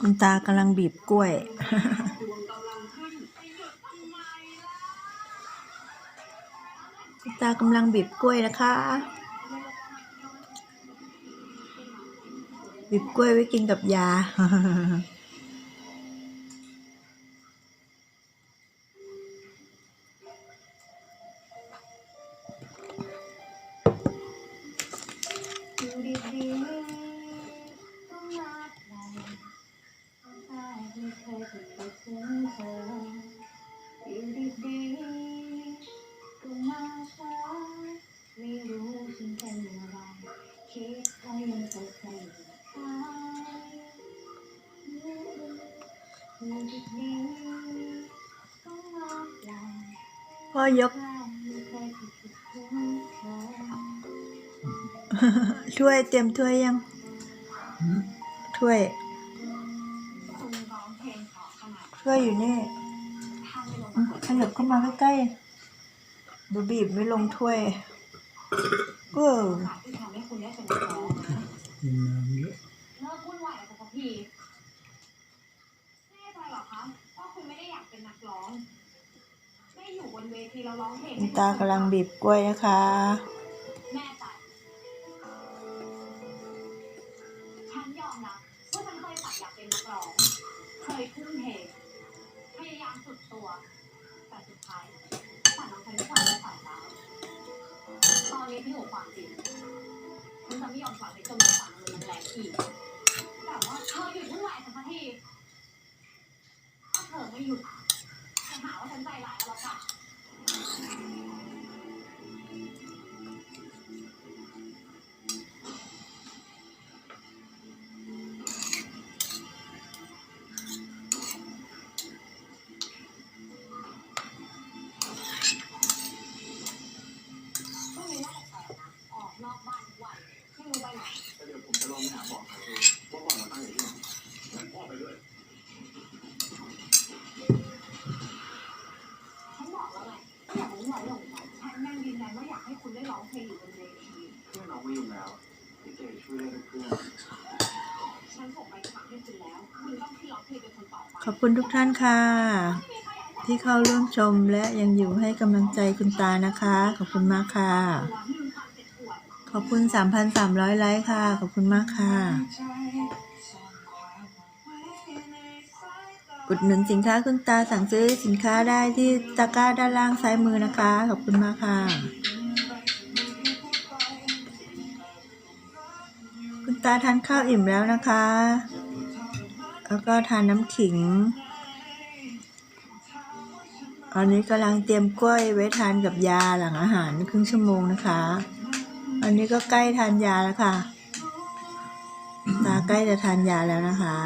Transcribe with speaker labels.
Speaker 1: คุณตากำ
Speaker 2: ลังบีบกล้วย คุณตากำลังบีบกล้วยนะคะ บีบกล้วยไว้กินกับยา พ่อยก
Speaker 3: ได้ไม่เคยจะคิดถึงเธอ
Speaker 2: ถ้วยเตรียมถ้วยยัง ถ้วย ถ้วยอยู่นี่ขยับเข้ามาใกล้ๆดูบีบไม่ลงถ้วย เออ
Speaker 3: ขาที่ทำให้คุณได้เป็นนักร้องนะเลิกวุ่นวายกับพี่แน่ใจเหรอคะว่าคุณไม่ได้อยากเป็นนักร้อง ไม่อยู่บนเวทีเราร้องเพลง
Speaker 2: คุณตากำลังบีบกล้วยนะคะ
Speaker 3: แน่ใจฉันยอมรับว่าฉันเคยฝันอยากเป็นนักร้อง เคยทุ่มเทพยายามสุดตัว แต่สุดท้ายฝันของฉันก็กลายเป็นฝันร้ายตอนนี้ที่หัวความจริงฉันจะไม่ยอมปล่อยให้จมในฝันมันแรงอีก
Speaker 1: ขอ
Speaker 3: บคุณทุ
Speaker 2: กท่านค่ะ ที่เข้าร่วมชมและยังอยู่ให้กำลังใจคุณตานะคะ ขอบคุณมากค่ะ
Speaker 3: ตัวที่มีความเจ็บปวด
Speaker 2: ขอบคุณ 3,300 ไลค์ค่ะ ขอบคุณมากค่ะ อุดหนุนสินค้าคุณตาสั่งซื้อสินค้าได้ที่ตะกร้าด้านล่างซ้ายมือนะคะ ขอบคุณมากค่ะ คุณตาทานข้าวอิ่มแล้วนะคะ แล้วก็ทานน้ำขิงอันนี้กำลังเตรียมกล้วยไว้ทานกับยาหลังอาหารครึ่งชั่วโมงนะคะ อันนี้ก็ใกล้ทานยาแล้วค่ะตาใกล้จะทานยาแล้วนะคะ